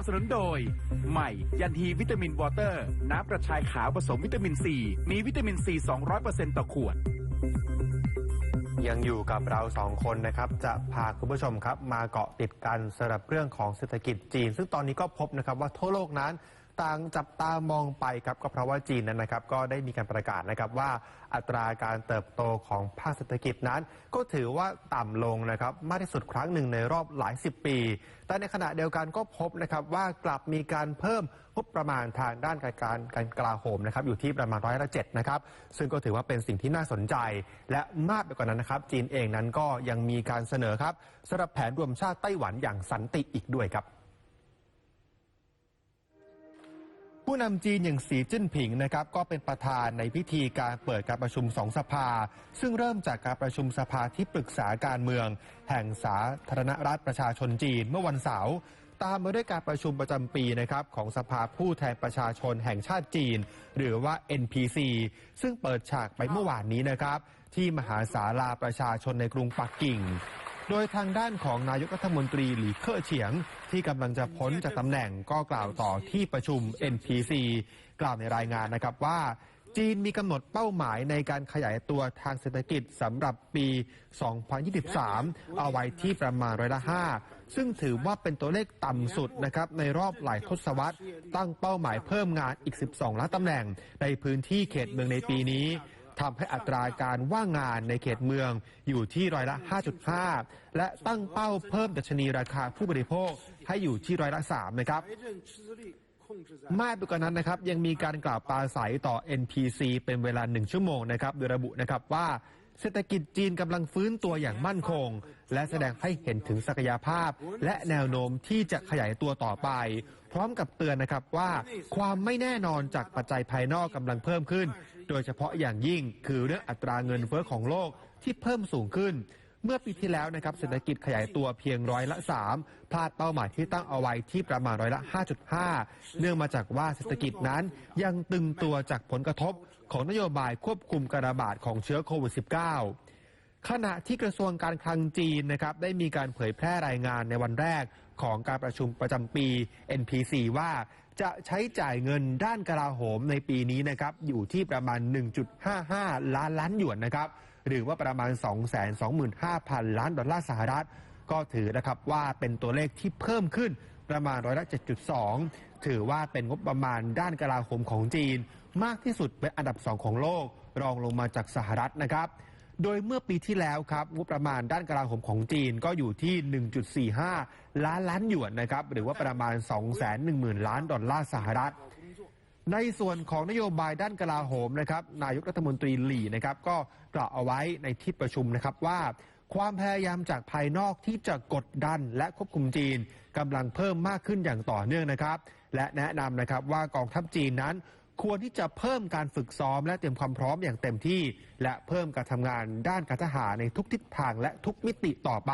นับสนุนโดย ใหม่ ยันฮีวิตามินวอเตอร์ น้ำกระชายขาวผสมวิตามินซี มีวิตามินซี 200%ต่อขวด ยังอยู่กับเราสองคนนะครับ จะพาคุณผู้ชมครับ มาเกาะติดกันสำหรับเรื่องของเศรษฐกิจจีน ซึ่งตอนนี้ก็พบนะครับว่าทั่วโลกนั้น ต่างจับตามองไปครับก็เพราะว่าจีนนั้นนะครับก็ได้มีการประกาศนะครับว่าอัตราการเติบโตของภาคเศรษฐกิจนั้น ก็ถือว่าต่ำลงนะครับมากที่สุดครั้งหนึ่งในรอบหลายสิบปี แต่ในขณะเดียวกันก็พบนะครับว่ากลับมีการเพิ่มงบประมาณทางด้านการการการกลาโหมนะครับอยู่ที่ประมาณร้อยละเจ็ดนะครับซึ่งก็ถือว่าเป็นสิ่งที่น่าสนใจ และมากไปกว่านั้นนะครับจีนเองนั้นก็ยังมีการเสนอครับสำหรับแผนรวมชาติไต้หวันอย่างสันติอีกด้วยครับ ผู้นำจีนอย่างสีจิ้นผิงนะครับก็เป็นประธานในพิธีการเปิดการประชุมสองสภา ซึ่งเริ่มจากการประชุมสภาที่ปรึกษาการเมือง แห่งสาธารณรัฐประชาชนจีนเมื่อวันเสาร์ตามมาด้วยการประชุมประจำปีนะครับของสภาผู้แทนประชาชนแห่งชาติจีน หรือว่า NPC ซึ่งเปิดฉากไปเมื่อวานนี้นะครับ ที่มหาศาลาประชาชนในกรุงปักกิ่ง โดยทางด้านของนายกรัฐมนตรีหลีเค่อเฉียง ที่กำลังจะพ้นจากตำแหน่งก็กล่าวต่อที่ประชุม NPC กล่าวในรายงานนะครับว่าจีนมีกำหนดเป้าหมายในการขยายตัวทางเศรษฐกิจสำหรับปี 2023 เอาไว้ที่ประมาณร้อยละ5ซึ่งถือว่าเป็นตัวเลขต่ำสุดนะครับในรอบหลายทศวรรษ ตั้งเป้าหมายเพิ่มงานอีก 12 ล้านตำแหน่งในพื้นที่เขตเมืองในปีนี้ ทำให้อัตราการว่างงานในเขตเมืองอยู่ที่ร้อยละ 5.5 และตั้งเป้าเพิ่มดัชนีราคาผู้บริโภคให้อยู่ที่ร้อยละ3นะครับมากไปกว่านั้นนะครับยังมีการกล่าวปราศัยต่อ NPC เป็นเวลาหนึ่งชั่วโมงนะครับโดยระบุนะครับว่าเศรษฐกิจจีนกำลังฟื้นตัวอย่างมั่นคง และแสดงให้เห็นถึงศักยภาพ และแนวโน้มที่จะขยายตัวต่อไป พร้อมกับเตือนนะครับว่า ความไม่แน่นอนจากปัจจัยภายนอกกำลังเพิ่มขึ้น โดยเฉพาะอย่างยิ่งคือเรื่องอัตราเงินเฟ้อของโลกที่เพิ่มสูงขึ้น เมื่อปีที่แล้วนะครับเศรษฐกิจขยายตัวเพียงร้อยละ 3 พลาดเป้าหมายที่ตั้งเอาไว้ที่ประมาณร้อยละ 5.5 เนื่องมาจากว่าเศรษฐกิจนั้นยังตึงตัวจากผลกระทบของนโยบายควบคุมการระบาดของเชื้อโควิด -19 ขณะที่กระทรวงการคลังจีนนะครับได้มีการเผยแพร่รายงานในวันแรกของการประชุมประจำปี NPC ว่า จะใช้จ่ายเงินด้านกลาโหมในปีนี้นะครับอยู่ที่ประมาณ 1.55 ล้านล้านหยวนนะครับหรือว่าประมาณ 225,000 ล้านดอลลาร์สหรัฐ ก็ถือนะครับว่าเป็นตัวเลขที่เพิ่มขึ้นประมาณร้อยละ7.2 ถือว่าเป็นงบประมาณด้านกลาโหมของจีน มากที่สุดเป็นอันดับ 2 ของโลก รองลงมาจากสหรัฐนะครับ โดยเมื่อปีที่แล้วครับงบประมาณด้านกลาโหมของจีนก็อยู่ที่ 1.45 ล้านล้านหยวนนะครับหรือว่าประมาณ 210,000 ล้านดอลลาร์สหรัฐ ในส่วนของนโยบายด้านกลาโหมนะครับนายกรัฐมนตรีหลี่นะครับก็กล่าวเอาไว้ในที่ประชุมนะครับว่าความพยายามจากภายนอกที่จะกดดันและควบคุมจีนกำลังเพิ่มมากขึ้นอย่างต่อเนื่องนะครับ และแนะนำนะครับว่ากองทัพจีนนั้น ควรที่จะเพิ่มการฝึกซ้อมและเตรียมความพร้อมอย่างเต็มที่ และเพิ่มการทำงานด้านการทหารในทุกทิศทางและทุกมิติต่อไป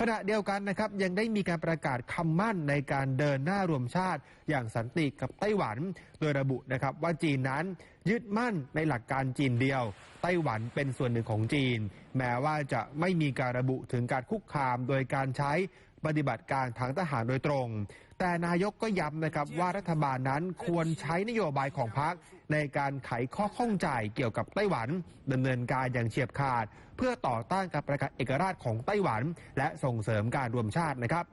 ขณะเดียวกันนะครับยังได้มีการประกาศคำมั่นในการเดินหน้ารวมชาติอย่างสันติกับไต้หวัน โดยระบุนะครับว่าจีนนั้นยึดมั่นในหลักการจีนเดียว ไต้หวันเป็นส่วนหนึ่งของจีน แม้ว่าจะไม่มีการระบุถึงการคุกคามโดยการใช้ ปฏิบัติการทางทหารโดยตรง แต่นายกก็ย้ำนะครับว่ารัฐบาลนั้นควรใช้นโยบายของพรรคในการไขข้อข้องใจเกี่ยวกับไต้หวันดำเนินการอย่างเฉียบขาด เพื่อต่อต้านการประกาศเอกราชของไต้หวัน และส่งเสริมการรวมชาตินะครับ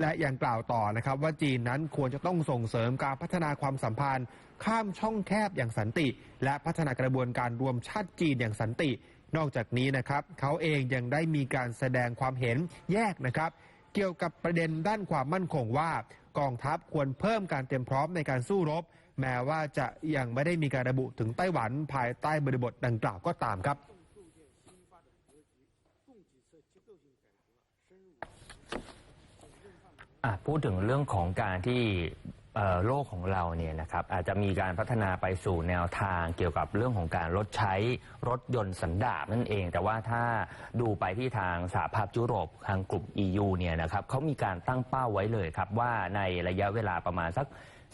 และยังกล่าวต่อนะครับว่าจีนนั้นควรจะต้องส่งเสริมการพัฒนาความสัมพันธ์ ข้ามช่องแคบอย่างสันติ และพัฒนากระบวนการรวมชาติจีนอย่างสันติ นอกจากนี้นะครับเขาเองยังได้มีการแสดงความเห็นแยกนะครับ เกี่ยวกับประเด็นด้านความมั่นคงว่ากองทัพควรเพิ่มการเตรียมพร้อมในการสู้รบ แม้ว่าจะยังไม่ได้มีการระบุถึงไต้หวันภายใต้บริบทดังกล่าวก็ตามครับพูดถึงเรื่องของการที่ เอ่อโลกของเราเนี่ยนะครับอาจจะมีการพัฒนาไปสู่แนวทางเกี่ยวกับเรื่องของการลดใช้รถยนต์สันดาปนั่นเอง แต่ว่าถ้าดูไปที่ทางสหภาพยุโรปทางกลุ่ม EU เนี่ยนะครับเขามีการตั้งเป้าไว้เลยครับว่าในระยะเวลาประมาณสัก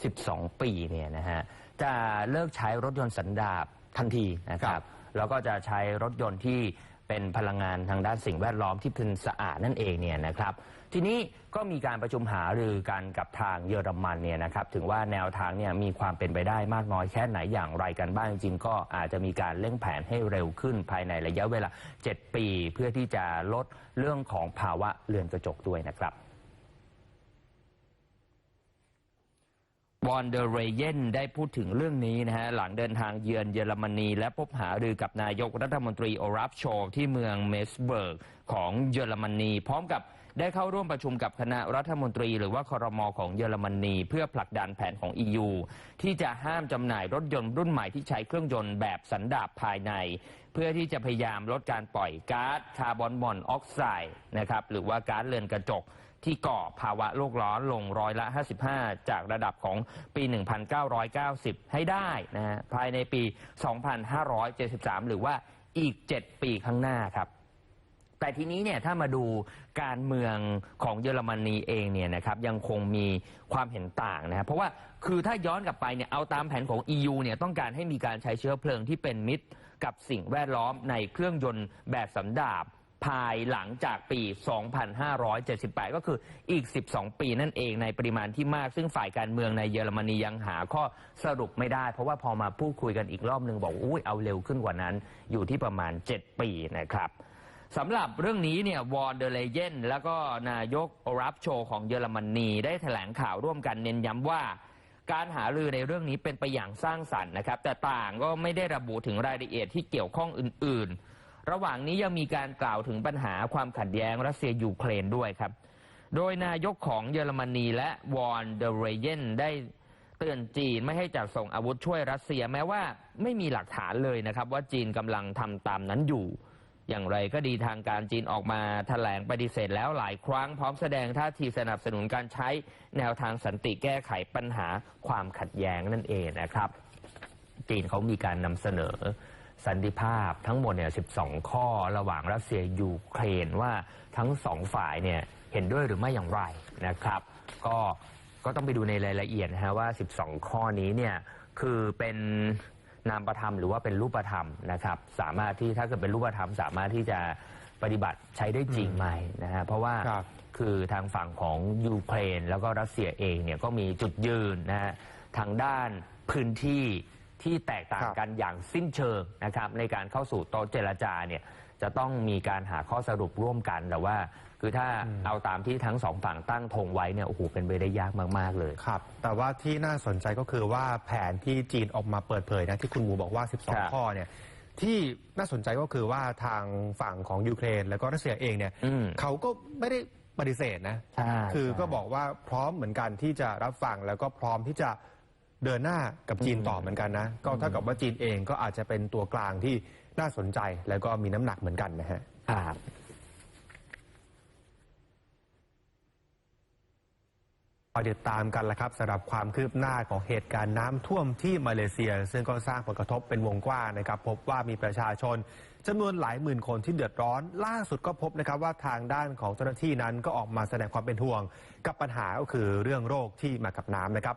12 ปีเนี่ยนะฮะจะเลิกใช้รถยนต์สันดาปทันทีนะครับแล้วก็จะใช้รถยนต์ที่เเป็นพลังงานทางด้านสิ่งแวดล้อมที่เป็นสะอาดนั่นเองเนี่ยนะครับ ทีนี้ก็มีการประชุมหารือกันกับทางเยอรมันเนี่ยนะครับถึงว่าแนวทางเนี่ยมีความเป็นไปได้มากน้อยแค่ไหนอย่างไรกันบ้างจริง ๆ ก็อาจจะมีการเร่งแผนให้เร็วขึ้นภายในระยะเวลา 7 ปี เพื่อที่จะลดเรื่องของภาวะเรือนกระจกด้วยนะครับวอนเดอร์เรเยนได้พูดถึงเรื่องนี้นะฮะหลังเดินทางเยือนเยอรมนี และพบหารือกับนายกรัฐมนตรีโอราฟโชที่เมืองเมสเบิร์กของเยอรมนี พร้อมกับ ได้เข้าร่วมประชุมกับคณะรัฐมนตรี หรือว่าครมของเยอรมนีเพื่อผลักดันแผนของ EU ที่จะห้ามจำหน่ายรถยนต์รุ่นใหม่ที่ใช้เครื่องยนต์แบบสันดาปภายใน เพื่อที่จะพยายามลดการปล่อยก๊าซคาร์บอนมอนอกไซด์นะครับหรือว่าก๊าซเรือนกระจกที่ก่อภาวะโลกร้อนลงร้อยละ 55 จากระดับของปี 1990 ให้ได้นะฮะภายในปี 2573 หรือว่าอีก 7 ปีข้างหน้าครับ แต่ทีนี้เนี่ยถ้ามาดูการเมืองของเยอรมนีเองเนี่ยนะครับยังคงมีความเห็นต่างนะครับเพราะว่าคือถ้าย้อนกลับไปเนี่ยเอาตามแผนของ EU เนี่ยต้องการให้มีการใช้เชื้อเพลิงที่เป็นมิตรกับสิ่งแวดล้อมในเครื่องยนต์แบบสันดาปภายหลังจากปี 2578 ก็คืออีก 12 ปีนั่นเองในปริมาณที่มาก ซึ่งฝ่ายการเมืองในเยอรมนียังหาข้อสรุปไม่ได้ เพราะว่าพอมาพูดคุยกันอีกรอบหนึ่งบอกอุ้ยเอาเร็วขึ้นกว่านั้น อยู่ที่ประมาณ 7 ปีนะครับ สำหรับเรื่องนี้เนี่ยวอนเดอเลเยนแล้วก็นายกอรับโชของเยอรมนีได้แถลงข่าวร่วมกันเน้นย้ำว่า การหารือในเรื่องนี้เป็นไปอย่างสร้างสรรค์นะครับ แต่ต่างก็ไม่ได้ระบุถึงรายละเอียดที่เกี่ยวข้องอื่น ๆ ระหว่างนี้ยังมีการกล่าวถึงปัญหาความขัดแย้งรัสเซียยูเครนด้วยครับ โดยนายกของเยอรมนีและวอนเดเรเยนได้เตือนจีนไม่ให้จัดส่งอาวุธช่วยรัสเซียแม้ว่าไม่มีหลักฐานเลยนะครับว่าจีนกำลังทำตามนั้นอยู่ อย่างไรก็ดีทางการจีนออกมาแถลงปฏิเสธแล้วหลายครั้งพร้อมแสดงท่าทีสนับสนุนการใช้แนวทางสันติแก้ไขปัญหาความขัดแย้งนั่นเองนะครับ จีนเขามีการนำเสนอสันติภาพทั้งหมดเนี่ย 12 ข้อระหว่างรัสเซียยูเครนว่าทั้งสองฝ่ายเนี่ยเห็นด้วยหรือไม่อย่างไรนะครับ ก็ก็ต้องไปดูในรายละเอียดนะฮะว่า 12 ข้อนี้เนี่ยคือเป็น นามประธรรมหรือว่าเป็นรูปธรรมนะครับ สามารถที่ถ้าเกิดเป็นรูปธรรม สามารถที่จะปฏิบัติใช้ได้จริงไหมนะฮะเพราะว่าครับคือทางฝั่งของยูเครน แล้วก็รัสเซียเองเนี่ยก็มีจุดยืนนะฮะทางด้านพื้นที่ที่แตกต่างครับกันอย่างสิ้นเชิงนะครับในการเข้าสู่โต๊ะเจรจาเนี่ยจะต้องมีการหาข้อสรุปร่วมกันแต่ว่า คือถ้าเอาตามที่ทั้งสองฝั่งตั้งธงไว้เนี่ยโอ้โหเป็นไปได้ยากมากๆเลยครับ แต่ว่าที่น่าสนใจก็คือว่าแผนที่จีนออกมาเปิดเผยนะที่คุณหมูบอกว่าครับ12 ข้อเนี่ยที่น่าสนใจก็คือว่าทางฝั่งของยูเครน แล้วก็รัสเซียเองเนี่ยอืมเขาก็ไม่ได้ปฏิเสธนะใช่คือใช่ก็บอกว่าพร้อมเหมือนกันที่จะรับฟังแล้วก็พร้อมที่จะเดินหน้ากับจีนอืมต่อเหมือนกันนะ ก็เท่ากับว่าจีนเองก็อาจจะเป็นตัวกลางที่น่าสนใจแล้วก็มีน้ำหนักเหมือนกันนะฮะ ครับ คอยติดตามกันละครับสำหรับความคืบหน้าของเหตุการณ์น้ำท่วมที่มาเลเซีย ซึ่งก็สร้างผลกระทบเป็นวงกว้างนะครับ พบว่ามีประชาชนจำนวนหลายหมื่นคนที่เดือดร้อน ล่าสุดก็พบนะครับว่าทางด้านของเจ้าหน้าที่นั้นก็ออกมาแสดงความเป็นห่วง กับปัญหาก็คือเรื่องโรคที่มากับน้ำนะครับ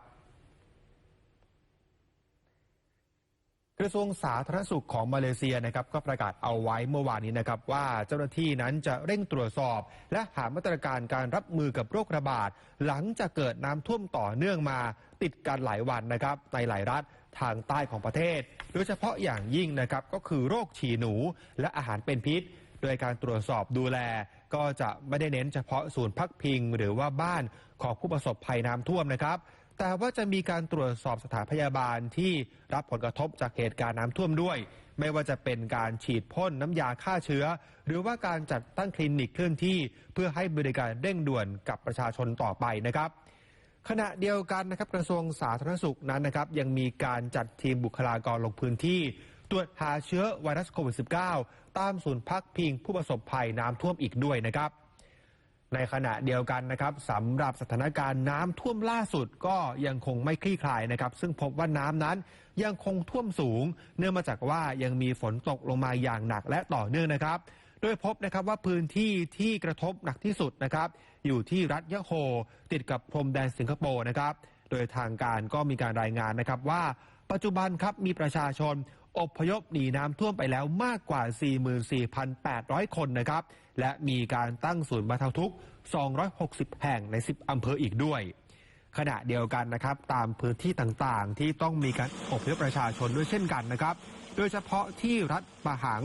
กระทรวงสาธารณสุขของมาเลเซียนะครับก็ประกาศเอาไว้เมื่อวานนี้นะครับว่าเจ้าหน้าที่นั้นจะเร่งตรวจสอบ และหามาตรการการรับมือกับโรคระบาด หลังจากเกิดน้ำท่วมต่อเนื่องมาติดกันหลายวันนะครับในหลายรัฐทางใต้ของประเทศ โดยเฉพาะอย่างยิ่งนะครับก็คือโรคฉี่หนูและอาหารเป็นพิษ โดยการตรวจสอบดูแล ก็จะไม่ได้เน้นเฉพาะศูนย์พักพิง หรือว่าบ้านของผู้ประสบภัยน้ำท่วมนะครับ แต่ว่าจะมีการตรวจสอบสถานพยาบาลที่รับผลกระทบจากเหตุการณ์น้ำท่วมด้วย ไม่ว่าจะเป็นการฉีดพ่นน้ำยาฆ่าเชื้อ หรือว่าการจัดตั้งคลินิกเคลื่อนที่ เพื่อให้บริการเร่งด่วนกับประชาชนต่อไปนะครับ ขณะเดียวกันนะครับกระทรวงสาธารณสุขนั้นนะครับ ยังมีการจัดทีมบุคลากรลงพื้นที่ ตรวจหาเชื้อไวรัสโควิด -19 ตามศูนย์พักพิงผู้ประสบภัยน้ำท่วมอีกด้วยนะครับ ในขณะเดียวกันนะครับสำหรับสถานการณ์น้ำท่วมล่าสุดก็ยังคงไม่คลี่คลายนะครับ ซึ่งพบว่าน้ำนั้นยังคงท่วมสูง เนื่องมาจากว่ายังมีฝนตกลงมาอย่างหนักและต่อเนื่องนะครับ โดยพบนะครับว่าพื้นที่ที่กระทบหนักที่สุดนะครับ อยู่ที่รัฐยะโฮติดกับพรมแดนสิงคโปร์นะครับ โดยทางการก็มีการรายงานนะครับว่าปัจจุบันครับมีประชาชน อพยพหนีน้ำท่วมไปแล้วมากกว่า 44,800 คนนะครับ และมีการตั้งศูนย์บรรเทาทุกข์ 260 แห่งใน 10 อำเภออีกด้วย ขณะเดียวกันนะครับ ตามพื้นที่ต่างๆ ที่ต้องมีการอพยพประชาชนด้วยเช่นกันนะครับ โดยเฉพาะที่รัฐปะหัง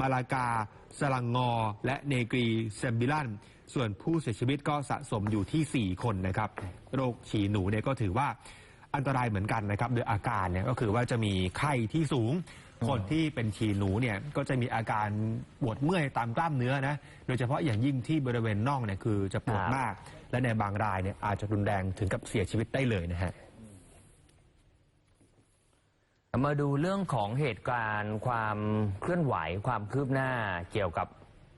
มาลากา สลังงอ และเนกรีเซมบิลัน ส่วนผู้เสียชีวิตก็สะสมอยู่ที่ 4 คนนะครับ โรคฉี่หนูเนี่ยก็ถือว่า อันตรายเหมือนกันนะครับโดยอาการเนี่ยก็คือว่าจะมีไข้ที่สูง คนที่เป็นฉี่หนูเนี่ยก็จะมีอาการปวดเมื่อยตามกล้ามเนื้อนะโดยเฉพาะอย่างยิ่งที่บริเวณน่องเนี่ยคือจะปวดครับมาก และในบางรายเนี่ยอาจจะรุนแรงถึงกับเสียชีวิตได้เลยนะฮะมาดูเรื่องของเหตุการณ์ความเคลื่อนไหวความคืบหน้าเกี่ยวกับ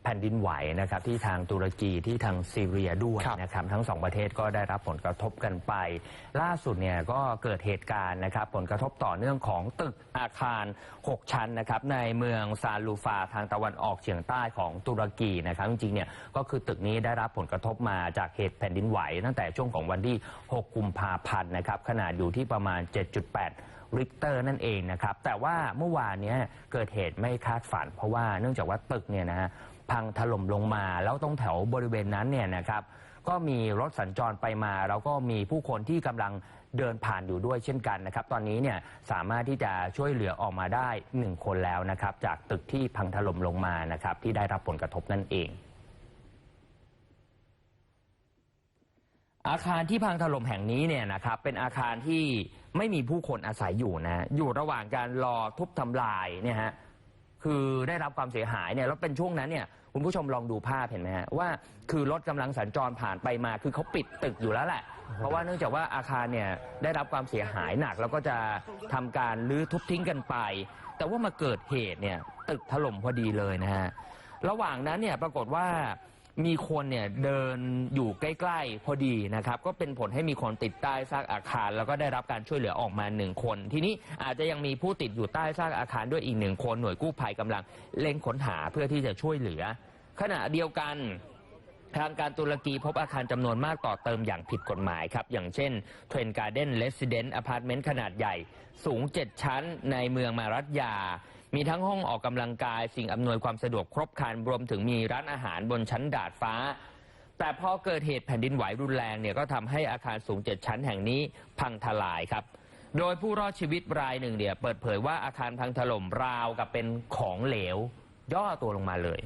แผ่นดินไหวนะครับที่ทางตุรกีที่ทางซีเรียด้วยครับนะครับทั้งสองประเทศก็ได้รับผลกระทบกันไป ล่าสุดเนี่ยก็เกิดเหตุการณ์นะครับผลกระทบต่อเนื่องของตึกอาคาร 6 ชั้นนะครับในเมืองซาลูฟาทางตะวันออกเฉียงใต้ของตุรกีนะครับจริงๆเนี่ยก็คือตึกนี้ได้รับผลกระทบมาจากเหตุแผ่นดินไหว ตั้งแต่ช่วงของวันที่ 6 กุมภาพันธ์นะครับขนาดอยู่ที่ประมาณ 7.8 ริกเตอร์นั่นเองนะครับ แต่ว่าเมื่อวานเนี้ยเกิดเหตุไม่คาดฝัน เพราะว่าเนื่องจากว่าตึกเนี่ยนะฮะพังถล่มลงมา แล้วตรงแถวบริเวณนั้นเนี่ยนะครับ ก็มีรถสัญจรไปมา แล้วก็มีผู้คนที่กำลังเดินผ่านอยู่ด้วยเช่นกันนะครับ ตอนนี้เนี่ยสามารถที่จะช่วยเหลือออกมาได้หนึ่งคนแล้วนะครับ จากตึกที่พังถล่มลงมานะครับที่ได้รับผลกระทบนั่นเอง อาคารที่พังถล่มแห่งนี้เนี่ยนะครับเป็นอาคารที่ไม่มีผู้คนอาศัยอยู่นะอยู่ระหว่างการรอทุบทำลายเนี่ยฮะคือได้รับความเสียหายเนี่ยแล้วเป็นช่วงนั้นเนี่ยคุณผู้ชมลองดูภาพเห็นไหมฮะว่าคือรถกำลังสัญจรผ่านไปมา คือเขาปิดตึกอยู่แล้วแหละ เพราะว่าเนื่องจากว่าอาคารเนี่ยได้รับความเสียหายหนัก แล้วก็จะทำการรื้อทุบทิ้งกันไป แต่ว่ามาเกิดเหตุเนี่ยตึกถล่มพอดีเลยนะฮะระหว่างนั้นเนี่ยปรากฏว่า มีคนเนี่ยเดินอยู่ใกล้ๆ พอดีนะครับ ก็เป็นผลให้มีคนติดใต้ซากอาคาร แล้วก็ได้รับการช่วยเหลือออกมาหนึ่งคน ทีนี้อาจจะยังมีผู้ติดอยู่ใต้ซากอาคารด้วยอีกหนึ่งคนหน่วยกู้ภัยกำลังเร่งค้นหาเพื่อที่จะช่วยเหลือ ขณะเดียวกันทางการตุรกีพบอาคารจำนวนมากต่อเติมอย่างผิดกฎหมายครับ อย่างเช่นเทรนการ์เด้นเลสซิเดนต์อพาร์ตเมนต์ขนาดใหญ่ สูง 7 ชั้นในเมืองมารัตยา มีทั้งห้องออกกำลังกายสิ่งอำนวยความสะดวกครบครันรวมถึงมีร้านอาหารบนชั้นดาดฟ้า แต่พอเกิดเหตุแผ่นดินไหวรุนแรงเนี่ยก็ทำให้อาคารสูง7ชั้นแห่งนี้พังทลายครับ โดยผู้รอดชีวิตรายหนึ่งเนี่ยเปิดเผยว่าอาคารพังถล่มราวกับเป็นของเหลว ย่อตัวลงมาเลย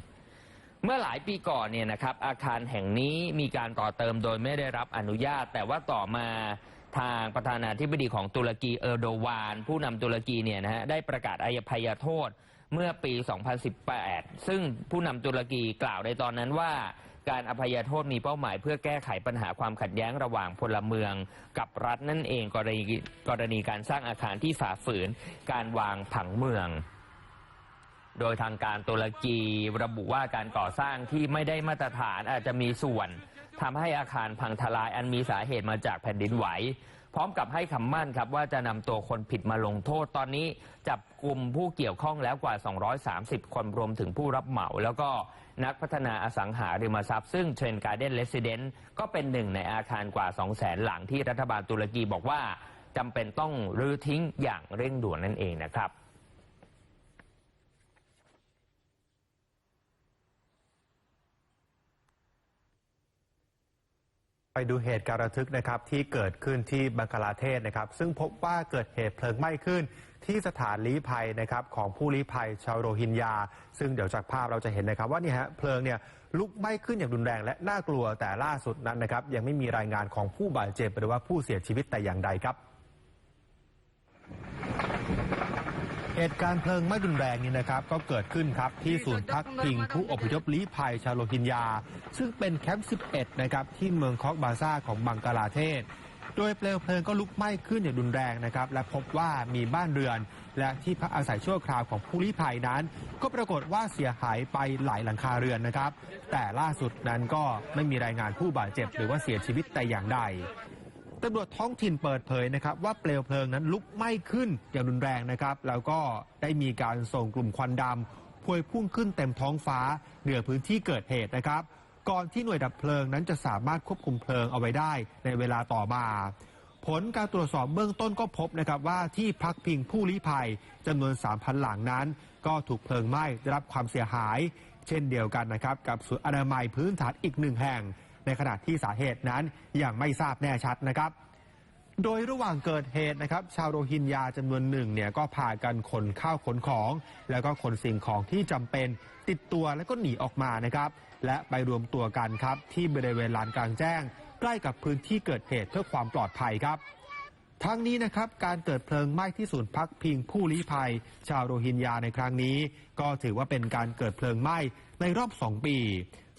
เมื่อหลายปีก่อนเนี่ยนะครับอาคารแห่งนี้มีการต่อเติมโดยไม่ได้รับอนุญาต แต่ว่าต่อมา ทางประธานาธิบดีของตุรกีเออร์โดวาน ผู้นำตุรกีเนี่ยนะฮะได้ประกาศอภัยโทษเมื่อปี 2018 ซึ่งผู้นำตุรกีกล่าวในตอนนั้นว่าการอภัยโทษมีเป้าหมายเพื่อแก้ไขปัญหาความขัดแย้งระหว่างพลเมืองกับรัฐนั่นเองกรณีกรณีการสร้างอาคารที่ฝ่าฝืนการวางผังเมือง โดยทางการตุรกีระบุว่าการก่อสร้างที่ไม่ได้มาตรฐานอาจจะมีส่วน ทำให้อาคารพังทลายอันมีสาเหตุมาจากแผ่นดินไหว พร้อมกับให้คำมั่นครับว่าจะนำตัวคนผิดมาลงโทษตอนนี้ จับกลุ่มผู้เกี่ยวข้องแล้วกว่า 230 คนรวมถึงผู้รับเหมา แล้วก็นักพัฒนาอสังหาริมทรัพย์ ซึ่งเทรนการ์เด้นเลสซิเดนต์ก็เป็นหนึ่งในอาคารกว่า 200,000 หลังที่รัฐบาลตุรกีบอกว่าจำเป็นต้องรื้อทิ้งอย่างเร่งด่วนนั่นเองนะครับ ดูเหตุการณ์ระทึกนะครับที่เกิดขึ้นที่บังคลาเทศนะครับ ซึ่งพบว่าเกิดเหตุเพลิงไหม้ขึ้น ที่สถานลี้ภัยนะครับของผู้ลี้ภัยชาวโรฮิงญา ซึ่งเดี๋ยวจากภาพเราจะเห็นนะครับว่านี่ฮะเพลิงเนี่ยลุกไหม้ขึ้นอย่างรุนแรง และน่ากลัวแต่ล่าสุดนั้นนะครับยังไม่มีรายงานของผู้บาดเจ็บหรือว่าผู้เสียชีวิตแต่อย่างใดครับ เหตุการณ์เพลิงไหม้รุนแรงนี้นะครับ ก็เกิดขึ้นครับที่ศูนย์พักพิงผู้อพยพลี้ภัยชาวโรฮิงญา ซึ่งเป็นแคมป์ 11 นะครับ ที่เมืองคอกบาซาของบังกลาเทศ โดยเปลวเพลิงก็ลุกไหม้ขึ้นอย่างรุนแรงนะครับ และพบว่ามีบ้านเรือน และที่พักอาศัยชั่วคราวของผู้ลี้ภัยนั้น ก็ปรากฏว่าเสียหายไปหลายหลังคาเรือนนะครับ แต่ล่าสุดนั้นก็ไม่มีรายงานผู้บาดเจ็บ หรือว่าเสียชีวิตแต่อย่างใด ตำรวจท้องถิ่นเปิดเผยนะครับว่าเปลวเพลิงนั้นลุกไหม้ขึ้นอย่างรุนแรงนะครับ แล้วก็ได้มีการส่งกลุ่มควันดำพวยพุ่งขึ้นเต็มท้องฟ้าเหนือพื้นที่เกิดเหตุนะครับ ก่อนที่หน่วยดับเพลิงนั้นจะสามารถควบคุมเพลิงเอาไว้ได้ในเวลาต่อมา ผลการตรวจสอบเบื้องต้นก็พบนะครับว่าที่พักพิงผู้ลี้ภัยจำนวน 3,000 หลังนั้น ก็ถูกเพลิงไหม้ได้รับความเสียหาย เช่นเดียวกันนะครับกับศูนย์อนามัยพื้นฐานอีกหนึ่งแห่ง ในขณะที่สาเหตุนั้นยังไม่ทราบแน่ชัดนะครับโดยระหว่างเกิดเหตุนะครับ ชาวโรฮิงญาจำนวนหนึ่งเนี่ยก็พากันขนข้าวขนของ แล้วก็ขนสิ่งของที่จำเป็นติดตัวแล้วก็หนีออกมานะครับ และไปรวมตัวกันครับ ที่บริเวณลานกลางแจ้ง ใกล้กับพื้นที่เกิดเหตุเพื่อความปลอดภัยครับ ทั้งนี้นะครับการเกิดเพลิงไหม้ที่ศูนย์พักพิงผู้ลี้ภัย ชาวโรฮิงญาในครั้งนี้ ก็ถือว่าเป็นการเกิดเพลิงไหม้ในรอบ 2 ปี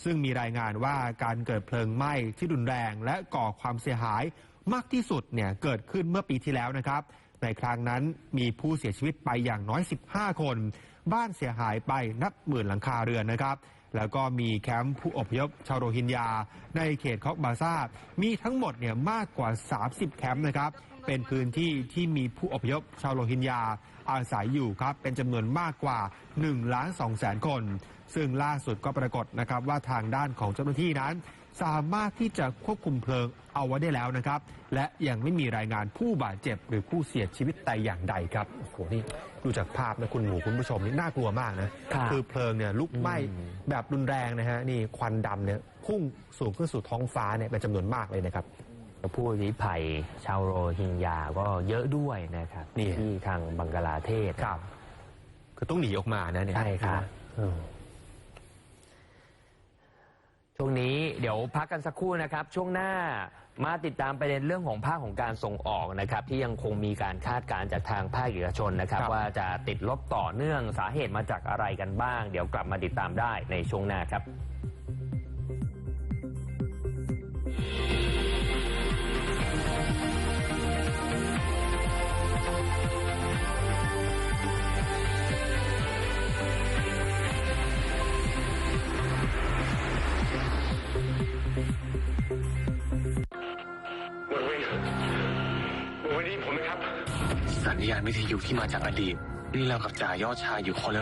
ซึ่งมีรายงานว่าการเกิดเพลิงไหม้ที่รุนแรงและก่อความเสียหายมากที่สุดเนี่ยเกิดขึ้นเมื่อปีที่แล้วนะครับ ในครั้งนั้นมีผู้เสียชีวิตไปอย่างน้อย 15 คน บ้านเสียหายไปนับหมื่นหลังคาเรือนนะครับ แล้วก็มีแคมป์ผู้อพยพชาวโรฮิงญาในเขตคอกบาซามีทั้งหมดเนี่ยมากกว่า 30 แคมป์นะครับ เป็นพื้นที่ที่มีผู้อพยพชาวโรฮิงญาอาศัยอยู่ครับ เป็นจำนวนมากกว่า1ล้าน2แสนคน ซึ่งล่าสุดก็ปรากฏนะครับว่าทางด้านของเจ้าหน้าที่นั้น สามารถที่จะควบคุมเพลิงเอาไว้ได้แล้วนะครับ และยังไม่มีรายงานผู้บาดเจ็บหรือผู้เสียชีวิตแต่อย่างใดครับโอ้โหนี่ดูจากภาพนะคุณหมูคุณผู้ชมนี่น่ากลัวมากนะครับอเพลิงเนี่ยลุกไหม้อืมแบบรุนแรงนะฮะนี่ควันดำเนี่ยพุ่งสูงขึ้นสู่ท้องฟ้าเนี่ยเป็นจำนวนมากเลยนะครับ ผู้ลี้ภัยชาวโรฮิงญาก็เยอะด้วยนะครับนี่ ที่ทางบังกลาเทศครับ คือต้องหนีออกมานะเนี่ยใช่ครับอืมช่วงนี้เดี๋ยวพักกันสักครู่นะครับ ช่วงหน้ามาติดตามประเด็นเรื่องของภาคของการส่งออกนะครับ ที่ยังคงมีการคาดการณ์จากทางภาคเอกชนนะครับ ว่าจะติดลบต่อเนื่องสาเหตุมาจากอะไรกันบ้าง เดี๋ยวกลับมาติดตามได้ในช่วงหน้าครับบ สัญญาณวิทยุที่มาจากอดีตนี่เรากับจ่ายอดชายอยู่คนละ